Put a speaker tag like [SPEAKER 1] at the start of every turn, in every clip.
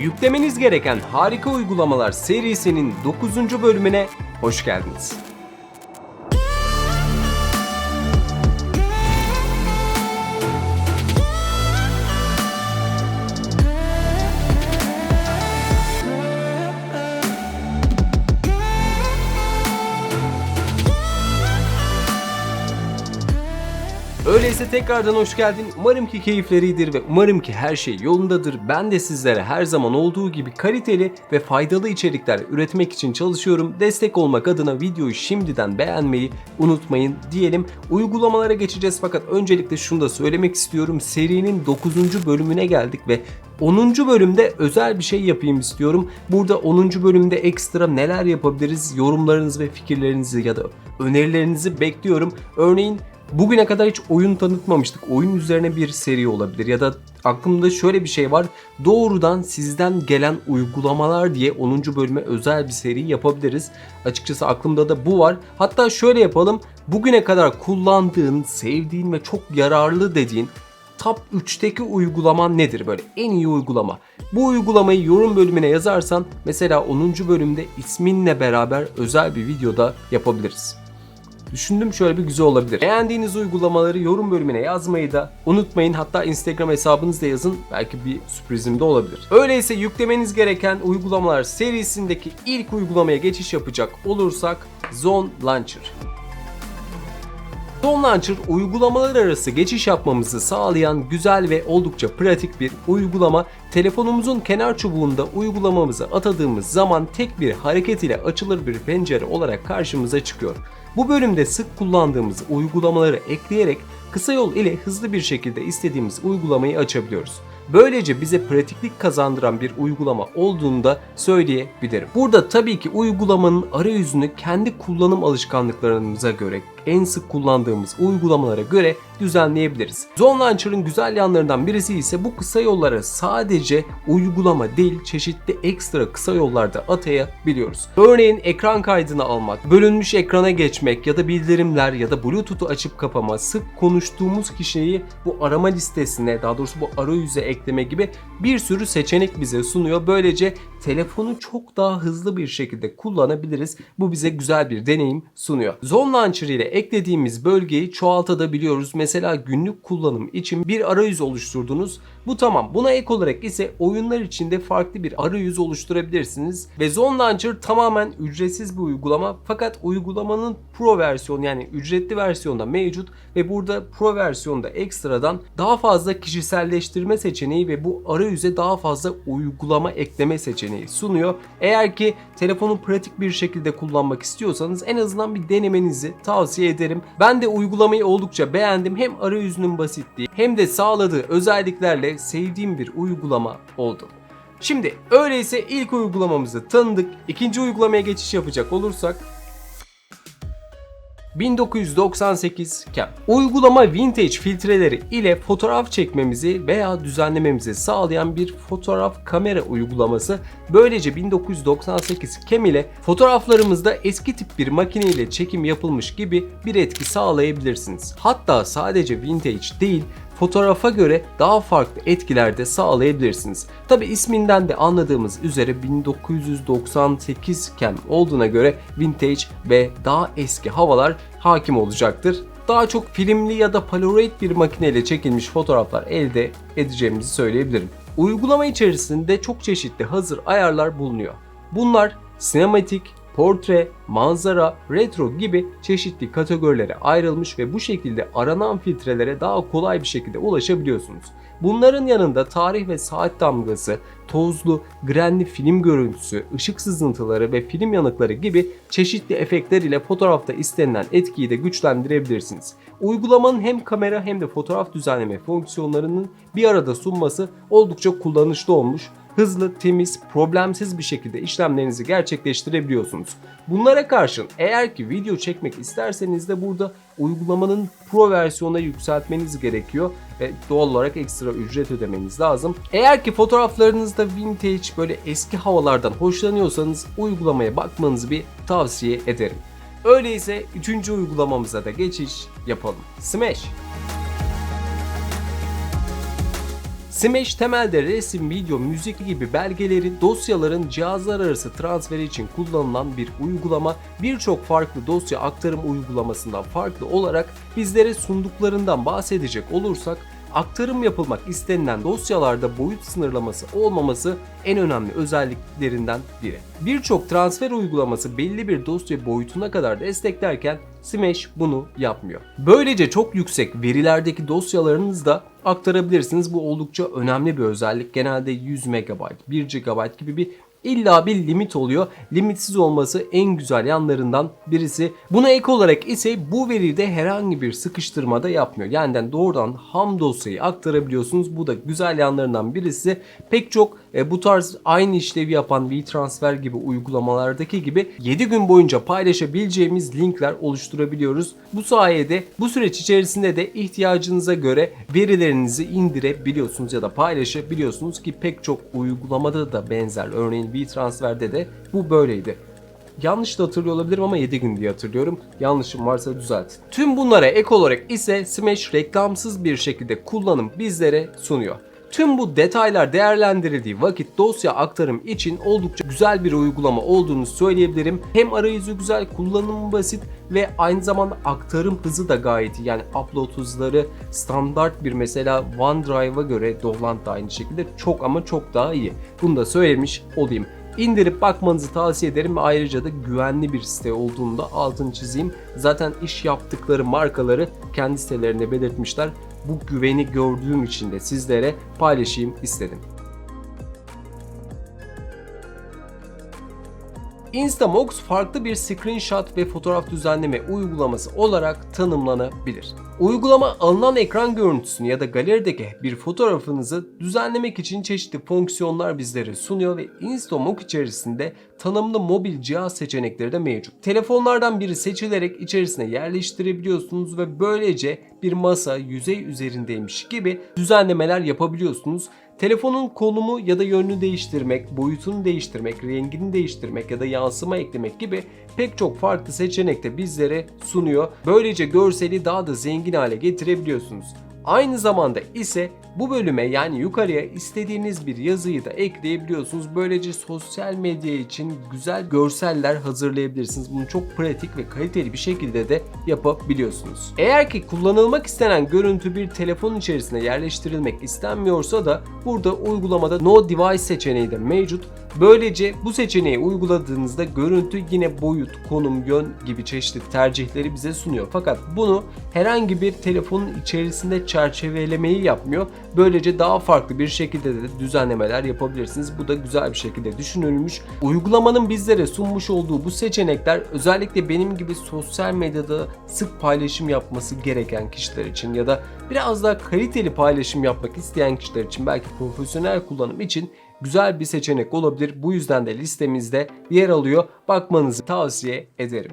[SPEAKER 1] Yüklemeniz gereken harika uygulamalar serisinin 9. bölümüne hoş geldiniz. Öyleyse tekrardan hoş geldin. Umarım ki keyifleridir ve umarım ki her şey yolundadır. Ben de sizlere her zaman olduğu gibi kaliteli ve faydalı içerikler üretmek için çalışıyorum. Destek olmak adına videoyu şimdiden beğenmeyi unutmayın diyelim. Uygulamalara geçeceğiz fakat öncelikle şunu da söylemek istiyorum. Serinin 9. bölümüne geldik ve 10. bölümde özel bir şey yapayım istiyorum. Burada 10. bölümde ekstra neler yapabiliriz yorumlarınızı ve fikirlerinizi ya da önerilerinizi bekliyorum. Örneğin Bugüne kadar hiç oyun tanıtmamıştık. Oyun üzerine bir seri olabilir ya da aklımda şöyle bir şey var. Doğrudan sizden gelen uygulamalar diye 10. bölüme özel bir seri yapabiliriz. Açıkçası aklımda da bu var. Hatta şöyle yapalım. Bugüne kadar kullandığın, sevdiğin ve çok yararlı dediğin top 3'teki uygulaman nedir böyle en iyi uygulama? Bu uygulamayı yorum bölümüne yazarsan mesela 10. bölümde isminle beraber özel bir videoda yapabiliriz. Düşündüm şöyle bir güzel olabilir. Beğendiğiniz uygulamaları yorum bölümüne yazmayı da unutmayın. Hatta Instagram hesabınızda yazın. Belki bir sürprizim de olabilir. Öyleyse yüklemeniz gereken uygulamalar serisindeki ilk uygulamaya geçiş yapacak olursak Zone Launcher. Zone Launcher uygulamalar arası geçiş yapmamızı sağlayan güzel ve oldukça pratik bir uygulama. Telefonumuzun kenar çubuğunda uygulamamızı atadığımız zaman tek bir hareket ile açılır bir pencere olarak karşımıza çıkıyor. Bu bölümde sık kullandığımız uygulamaları ekleyerek kısa yol ile hızlı bir şekilde istediğimiz uygulamayı açabiliyoruz. Böylece bize pratiklik kazandıran bir uygulama olduğunu da söyleyebilirim. Burada tabii ki uygulamanın arayüzünü kendi kullanım alışkanlıklarımıza göre en sık kullandığımız uygulamalara göre düzenleyebiliriz. Zone Launcher'ın güzel yanlarından birisi ise bu kısa yollara sadece uygulama değil çeşitli ekstra kısa yollarda atayabiliyoruz. Örneğin ekran kaydını almak, bölünmüş ekrana geçmek ya da bildirimler ya da Bluetooth'u açıp kapama, sık konuştuğumuz kişiyi bu arama listesine daha doğrusu bu arayüze ekleme gibi bir sürü seçenek bize sunuyor. Böylece telefonu çok daha hızlı bir şekilde kullanabiliriz. Bu bize güzel bir deneyim sunuyor. Zone Launcher ile eklediğimiz bölgeyi çoğaltabiliyoruz. Mesela günlük kullanım için bir arayüz oluşturdunuz. Bu tamam. Buna ek olarak ise oyunlar içinde farklı bir arayüz oluşturabilirsiniz. Ve Zone Launcher tamamen ücretsiz bir uygulama. Fakat uygulamanın Pro versiyonu yani ücretli versiyonda mevcut ve burada Pro versiyonda ekstradan daha fazla kişiselleştirme seçeneği ve bu arayüze daha fazla uygulama ekleme seçeneği sunuyor. Eğer ki telefonu pratik bir şekilde kullanmak istiyorsanız en azından bir denemenizi tavsiye ederim. Ben de uygulamayı oldukça beğendim. Hem arayüzünün basitliği hem de sağladığı özelliklerle sevdiğim bir uygulama oldu. Şimdi öyleyse ilk uygulamamızı tanıdık. İkinci uygulamaya geçiş yapacak olursak 1998 Cam. Uygulama vintage filtreleri ile fotoğraf çekmemizi veya düzenlememizi sağlayan bir fotoğraf kamera uygulaması. Böylece 1998 Cam ile fotoğraflarımızda eski tip bir makine ile çekim yapılmış gibi bir etki sağlayabilirsiniz. Hatta sadece vintage değil, fotoğrafa göre daha farklı etkiler de sağlayabilirsiniz. Tabi isminden de anladığımız üzere 1998 iken olduğuna göre vintage ve daha eski havalar hakim olacaktır. Daha çok filmli ya da polaroid bir makineyle çekilmiş fotoğraflar elde edeceğimizi söyleyebilirim. Uygulama içerisinde çok çeşitli hazır ayarlar bulunuyor. Bunlar sinematik, portre, manzara, retro gibi çeşitli kategorilere ayrılmış ve bu şekilde aranan filtrelere daha kolay bir şekilde ulaşabiliyorsunuz. Bunların yanında tarih ve saat damgası, tozlu, grenli film görüntüsü, ışık sızıntıları ve film yanıkları gibi çeşitli efektler ile fotoğrafta istenilen etkiyi de güçlendirebilirsiniz. Uygulamanın hem kamera hem de fotoğraf düzenleme fonksiyonlarının bir arada sunması oldukça kullanışlı olmuş hızlı, temiz, problemsiz bir şekilde işlemlerinizi gerçekleştirebiliyorsunuz. Bunlara karşın eğer ki video çekmek isterseniz de burada uygulamanın Pro versiyonuna yükseltmeniz gerekiyor ve doğal olarak ekstra ücret ödemeniz lazım. Eğer ki fotoğraflarınızda vintage böyle eski havalardan hoşlanıyorsanız uygulamaya bakmanızı bir tavsiye ederim. Öyleyse 3. uygulamamıza da geçiş yapalım. Smash. Smash temelde resim, video, müzik gibi belgeleri dosyaların cihazlar arası transferi için kullanılan bir uygulama. Birçok farklı dosya aktarım uygulamasından farklı olarak bizlere sunduklarından bahsedecek olursak aktarım yapılmak istenilen dosyalarda boyut sınırlaması olmaması en önemli özelliklerinden biri. Birçok transfer uygulaması belli bir dosya boyutuna kadar desteklerken Smash bunu yapmıyor. Böylece çok yüksek verilerdeki dosyalarınızı da aktarabilirsiniz. Bu oldukça önemli bir özellik. Genelde 100 MB, 1 GB gibi bir İlla bir limit oluyor. Limitsiz olması en güzel yanlarından birisi. Buna ek olarak ise bu veride herhangi bir sıkıştırma da yapmıyor. Yani doğrudan ham dosyayı aktarabiliyorsunuz. Bu da güzel yanlarından birisi. Pek çok e, bu tarz aynı işlevi yapan WeTransfer gibi uygulamalardaki gibi 7 gün boyunca paylaşabileceğimiz linkler oluşturabiliyoruz. Bu sayede bu süreç içerisinde de ihtiyacınıza göre verilerinizi indirebiliyorsunuz ya da paylaşabiliyorsunuz ki pek çok uygulamada da benzer. Örneğin WeTransfer'de de bu böyleydi. Yanlış da hatırlıyor olabilirim ama 7 gün diye hatırlıyorum. Yanlışım varsa düzelt. Tüm bunlara ek olarak ise Smash reklamsız bir şekilde kullanım bizlere sunuyor. Tüm bu detaylar değerlendirildiği vakit dosya aktarım için oldukça güzel bir uygulama olduğunu söyleyebilirim. Hem arayüzü güzel, kullanımı basit ve aynı zamanda aktarım hızı da gayet iyi. Yani upload hızları standart bir mesela OneDrive'a göre Dolant da aynı şekilde çok ama çok daha iyi. Bunu da söylemiş olayım. İndirip bakmanızı tavsiye ederim ve ayrıca da güvenli bir site olduğunu da altını çizeyim. Zaten iş yaptıkları markaları kendi sitelerinde belirtmişler. Bu güveni gördüğüm için de sizlere paylaşayım istedim. Instamox farklı bir screenshot ve fotoğraf düzenleme uygulaması olarak tanımlanabilir. Uygulama alınan ekran görüntüsünü ya da galerideki bir fotoğrafınızı düzenlemek için çeşitli fonksiyonlar bizlere sunuyor ve Instamox içerisinde tanımlı mobil cihaz seçenekleri de mevcut. Telefonlardan biri seçilerek içerisine yerleştirebiliyorsunuz ve böylece bir masa yüzey üzerindeymiş gibi düzenlemeler yapabiliyorsunuz. Telefonun konumu ya da yönünü değiştirmek, boyutunu değiştirmek, rengini değiştirmek ya da yansıma eklemek gibi pek çok farklı seçenek de bizlere sunuyor. Böylece görseli daha da zengin hale getirebiliyorsunuz. Aynı zamanda ise bu bölüme yani yukarıya istediğiniz bir yazıyı da ekleyebiliyorsunuz. Böylece sosyal medya için güzel görseller hazırlayabilirsiniz. Bunu çok pratik ve kaliteli bir şekilde de yapabiliyorsunuz. Eğer ki kullanılmak istenen görüntü bir telefon içerisine yerleştirilmek istenmiyorsa da burada uygulamada No Device seçeneği de mevcut. Böylece bu seçeneği uyguladığınızda görüntü yine boyut, konum, yön gibi çeşitli tercihleri bize sunuyor. Fakat bunu herhangi bir telefonun içerisinde çerçevelemeyi yapmıyor. Böylece daha farklı bir şekilde de düzenlemeler yapabilirsiniz. Bu da güzel bir şekilde düşünülmüş. Uygulamanın bizlere sunmuş olduğu bu seçenekler özellikle benim gibi sosyal medyada sık paylaşım yapması gereken kişiler için ya da biraz daha kaliteli paylaşım yapmak isteyen kişiler için belki profesyonel kullanım için güzel bir seçenek olabilir. Bu yüzden de listemizde yer alıyor. Bakmanızı tavsiye ederim.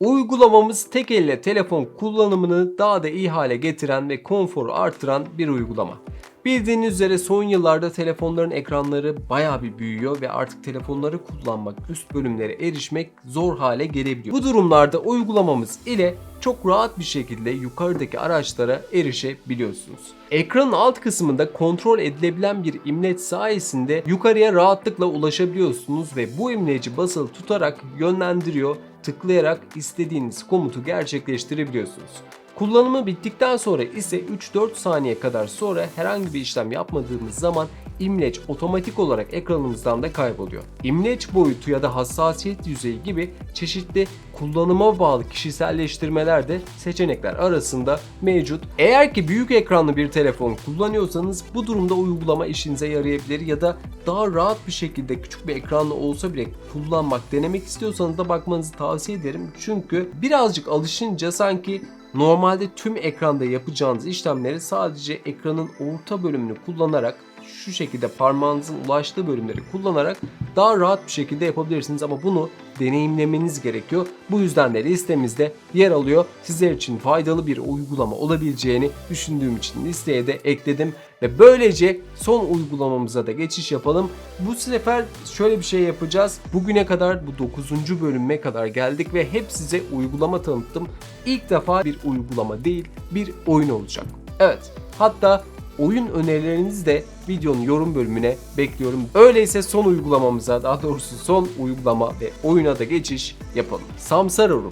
[SPEAKER 1] Uygulamamız tek elle telefon kullanımını daha da iyi hale getiren ve konforu artıran bir uygulama. Bildiğiniz üzere son yıllarda telefonların ekranları bayağı bir büyüyor ve artık telefonları kullanmak, üst bölümlere erişmek zor hale gelebiliyor. Bu durumlarda uygulamamız ile çok rahat bir şekilde yukarıdaki araçlara erişebiliyorsunuz. Ekranın alt kısmında kontrol edilebilen bir imleç sayesinde yukarıya rahatlıkla ulaşabiliyorsunuz ve bu imleci basılı tutarak yönlendiriyor, tıklayarak istediğiniz komutu gerçekleştirebiliyorsunuz. Kullanımı bittikten sonra ise 3-4 saniye kadar sonra herhangi bir işlem yapmadığımız zaman imleç otomatik olarak ekranımızdan da kayboluyor. İmleç boyutu ya da hassasiyet düzeyi gibi çeşitli kullanıma bağlı kişiselleştirmeler de seçenekler arasında mevcut. Eğer ki büyük ekranlı bir telefon kullanıyorsanız bu durumda uygulama işinize yarayabilir ya da daha rahat bir şekilde küçük bir ekranlı olsa bile kullanmak, denemek istiyorsanız da bakmanızı tavsiye ederim. Çünkü birazcık alışınca sanki Normalde tüm ekranda yapacağınız işlemleri sadece ekranın orta bölümünü kullanarak şu şekilde parmağınızın ulaştığı bölümleri kullanarak daha rahat bir şekilde yapabilirsiniz ama bunu deneyimlemeniz gerekiyor. Bu yüzden de listemizde yer alıyor. Sizler için faydalı bir uygulama olabileceğini düşündüğüm için listeye de ekledim ve böylece son uygulamamıza da geçiş yapalım. Bu sefer şöyle bir şey yapacağız. Bugüne kadar bu 9. bölüme kadar geldik ve hep size uygulama tanıttım. İlk defa bir uygulama değil, bir oyun olacak. Evet, Hatta oyun önerilerinizi de videonun yorum bölümüne bekliyorum. Öyleyse son uygulamamıza daha doğrusu son uygulama ve oyuna da geçiş yapalım.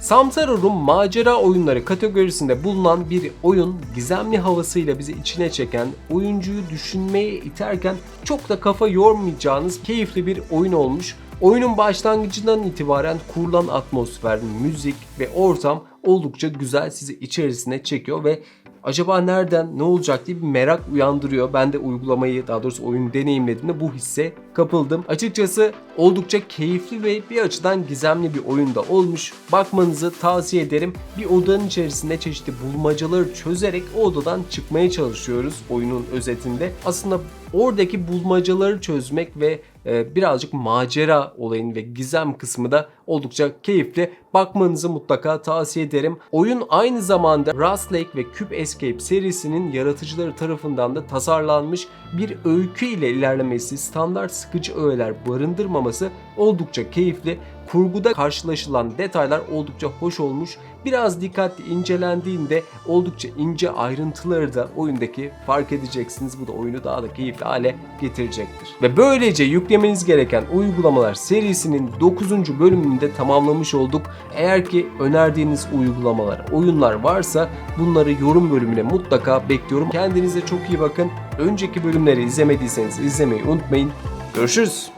[SPEAKER 1] Samsara Room macera oyunları kategorisinde bulunan bir oyun gizemli havasıyla bizi içine çeken, oyuncuyu düşünmeye iterken çok da kafa yormayacağınız keyifli bir oyun olmuş. Oyunun başlangıcından itibaren kurulan atmosfer, müzik ve ortam oldukça güzel sizi içerisine çekiyor ve acaba nereden ne olacak diye bir merak uyandırıyor. Ben de uygulamayı daha doğrusu oyunu deneyimlediğimde bu hisse kapıldım. Açıkçası oldukça keyifli ve bir açıdan gizemli bir oyunda olmuş. Bakmanızı tavsiye ederim. Bir odanın içerisinde çeşitli bulmacaları çözerek o odadan çıkmaya çalışıyoruz oyunun özetinde. Aslında oradaki bulmacaları çözmek ve e, birazcık macera olayın ve gizem kısmı da oldukça keyifli. Bakmanızı mutlaka tavsiye ederim. Oyun aynı zamanda Rust Lake ve Cube Escape serisinin yaratıcıları tarafından da tasarlanmış bir öykü ile ilerlemesi, standart sıkıcı öğeler barındırmaması oldukça keyifli. Kurguda karşılaşılan detaylar oldukça hoş olmuş. Biraz dikkatli incelendiğinde oldukça ince ayrıntıları da oyundaki fark edeceksiniz. Bu da oyunu daha da keyifli hale getirecektir. Ve böylece yüklemeniz gereken uygulamalar serisinin 9. bölümünü de tamamlamış olduk. Eğer ki önerdiğiniz uygulamalar, oyunlar varsa bunları yorum bölümüne mutlaka bekliyorum. Kendinize çok iyi bakın. Önceki bölümleri izlemediyseniz izlemeyi unutmayın. Görüşürüz.